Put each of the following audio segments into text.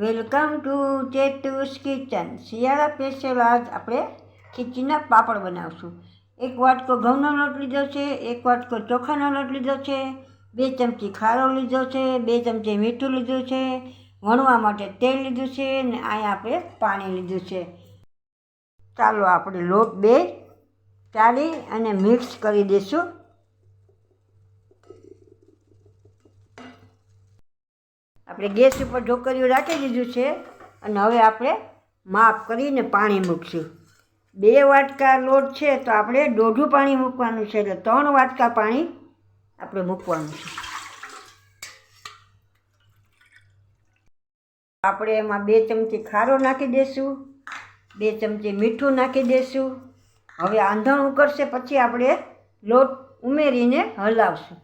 Welcome to ચેટુસ kitchen. શિયાળા special આજ આપણે ખીચીના પાપડ બનાવશું. એક વાટકો ઘઉંનો લોટ લીધો છે, એક વાટકો ચોખાનો લોટ લીધો છે, બે ચમચી ખારો લીધો છે, બે ચમચી મીઠું લીધું છે, વણવા માટે તેલ લીધું છે અને અહીંયા આપણે પાણી લીધું છે. ચાલો આપણે લોટ બે ચાળી અને મિક્સ કરી દઈશું. આપણે ગેસ ઉપર ઢોકરીઓ રાખી દીધું છે અને હવે આપણે માપ કરીને પાણી મૂકશું. બે વાટકા લોટ છે તો આપણે દોઢું પાણી મૂકવાનું છે એટલે ત્રણ વાટકા પાણી આપણે મૂકવાનું છે. આપણે એમાં બે ચમચી ખારો નાખી દઈશું બે ચમચી મીઠું નાખી દઈશું હવે આંધણ ઉકળશે પછી આપણે લોટ ઉમેરીને હલાવશું.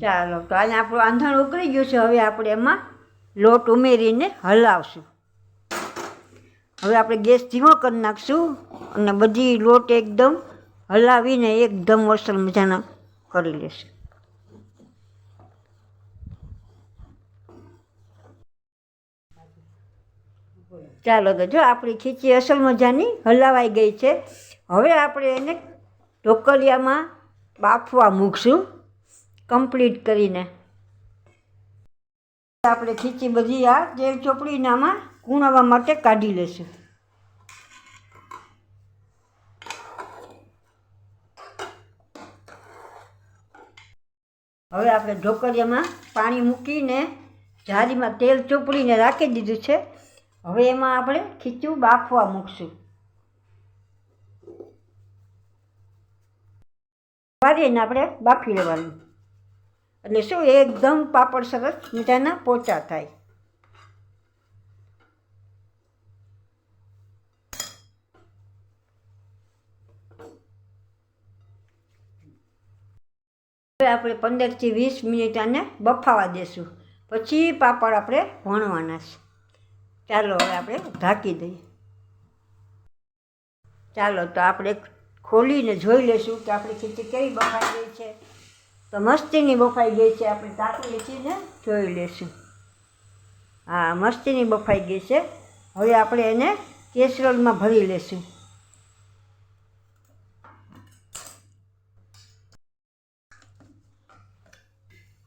ચાલો, તો આજે આપણું આંધણ ઉકળી ગયું છે. હવે આપણે એમાં લોટ ઉમેરીને હલાવશું. હવે આપણે ગેસ ધીમો કરી નાખશું અને બધી લોટ એકદમ હલાવીને એકદમ વસલ મજાના કરી લેશું. ચાલો, તો જો આપણી ખીચી અસલ મજાની હલાવાઈ ગઈ છે. હવે આપણે એને ઢોકલિયામાં બાફવા મૂકશું. કમ્પ્લીટ કરીને. આપણે ખીચી બધી આ તેલ ચોપડીનામાં કૂણવા માટે કાઢી લેશું હવે આપણે ઢોકળિયામાં પાણી મૂકીને જારીમાં તેલ ચોપડીને રાખી દીધું છે. હવે એમાં આપણે ખીચું બાફવા મૂકશું. વારીને આપણે બાફી લેવાનું. એટલે શું એકદમ પાપડ સરસ મજાના પોચા થાય. હવે આપણે પંદરથી વીસ મિનિટ આને બફાવા દેશું. પછી પાપડ આપણે વણવાના છે. ચાલો હવે આપણે ઢાંકી દઈએ. ચાલો તો આપણે ખોલીને જોઈ લઈશું કે આપણી ખીચડી કેવી બફાઈ ગઈ છે. તો મસ્તીની બફાઈ ગઈ છે, આપણે તાપીએ છીએ ને, જોઈ લઈશું હા, મસ્તીની બફાઈ ગઈ છે. હવે આપણે એને કેસરોલમાં ભરી લઈશું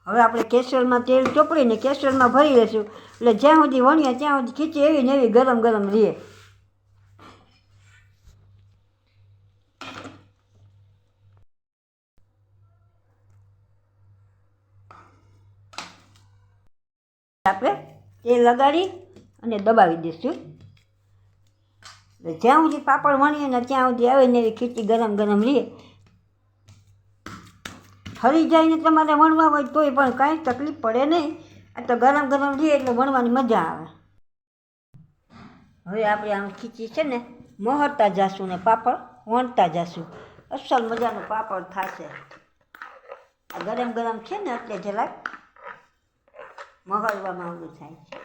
હવે આપણે કેસરોલમાં તેલ ચોપડીને કેસરોલમાં ભરી લઈશું એટલે જ્યાં સુધી વણીએ ત્યાં સુધી ખીચી એવી ને એવી ગરમ ગરમ રહે. આપણે તેલ લગાડી અને દબાવી દઈશું. જ્યાં સુધી પાપડ વણીએ ને ત્યાં સુધી આવે ને એવી ખીચી ગરમ ગરમ રહે ફરી જાય તમારે વણવા હોય તોય પણ કાંઈ તકલીફ પડે નહીં. આ તો ગરમ ગરમ રહે એટલે વણવાની મજા આવે. હવે આપણે આમ ખીચી છે ને મોહરતા જાશું ને પાપડ વણતા જાશું. અસલ મજાનું પાપડ થશે. આ ગરમ ગરમ છે ને એટલે જરાક મહલવામાં આવડું થાય. છે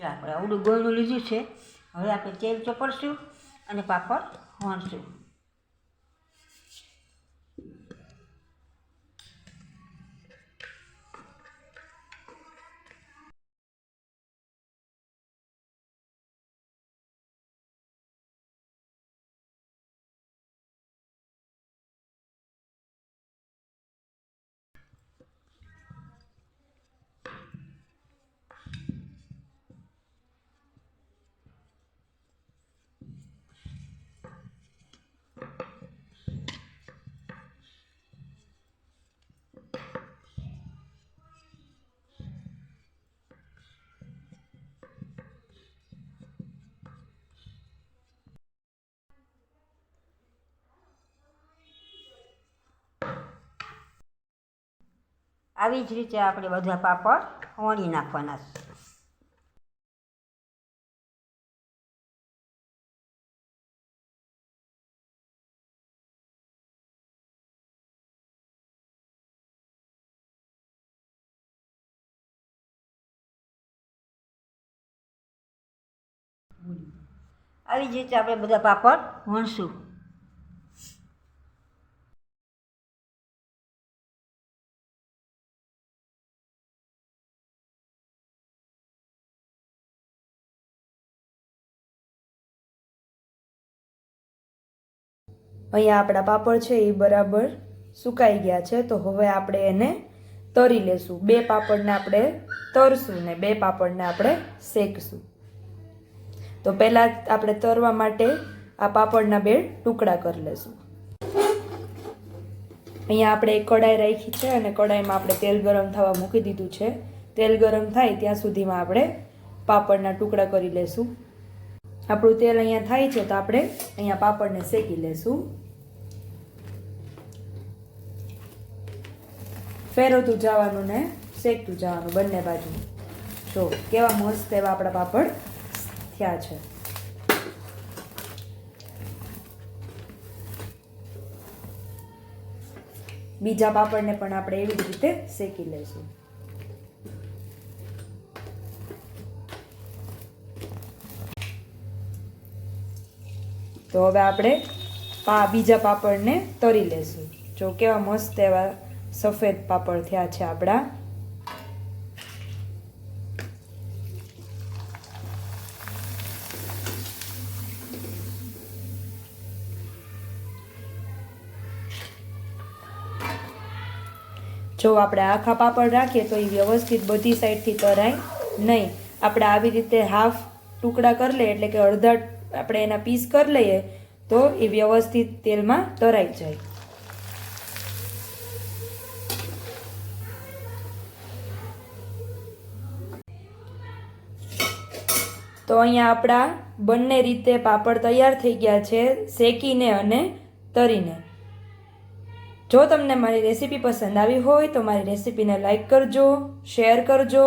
જો આપણે આવડું ગોળનું લીધું છે, હવે આપણે તેલ ચોપડશું અને પાપડ વણશું આવી જ રીતે આપણે બધા પાપડ વણી નાખવાના છે. આવી જ રીતે આપણે બધા પાપડ વણશું. અહીંયા આપણા પાપડ છે એ બરાબર સુકાઈ ગયા છે, તો હવે આપણે એને તરી લેશું. બે પાપડને આપણે તરશું ને બે પાપડને આપણે શેકશું. તો પહેલાં આપણે તરવા માટે આ પાપડના બે ટુકડા કરી લેશું. અહીંયા આપણે એક કડાઈ રાખી છે અને કડાઈમાં આપણે તેલ ગરમ થવા મૂકી દીધું છે. તેલ ગરમ થાય ત્યાં સુધીમાં આપણે પાપડના ટુકડા કરી લેશું. આપણું તેલ અહીંયા થાય છે તો આપણે અહીંયા પાપડને શેકી લેશું. ફેરવતું જવાનું ને શેકતું જવાનું બંને બાજુ. જો, કેવા મસ્ત એવા આપણા પાપડ થયા છે. બીજા પાપડને પણ આપણે એવી જ રીતે શેકી લઈશું તો હવે આપણે પા, બીજા પાપડને તરી લેશું. જો કેવા મસ્ત એવા સફેદ પાપડ થયા છે આપણા. જો આપણે આખા પાપડ રાખીએ તો એ વ્યવસ્થિત બધી સાઈડથી તરાય નહીં. આપણે આવી રીતે હાફ ટુકડા કરી લે એટલે કે અડધા આપણે એના પીસ કરી લઈએ તો એ વ્યવસ્થિત તેલમાં તરાઈ જાય. તો અહીંયા આપણા બંને રીતે પાપડ તૈયાર થઈ ગયા છે, શેકીને અને તરીને. જો તમને મારી રેસીપી પસંદ આવી હોય તો મારી રેસીપીને લાઈક કરજો શેર કરજો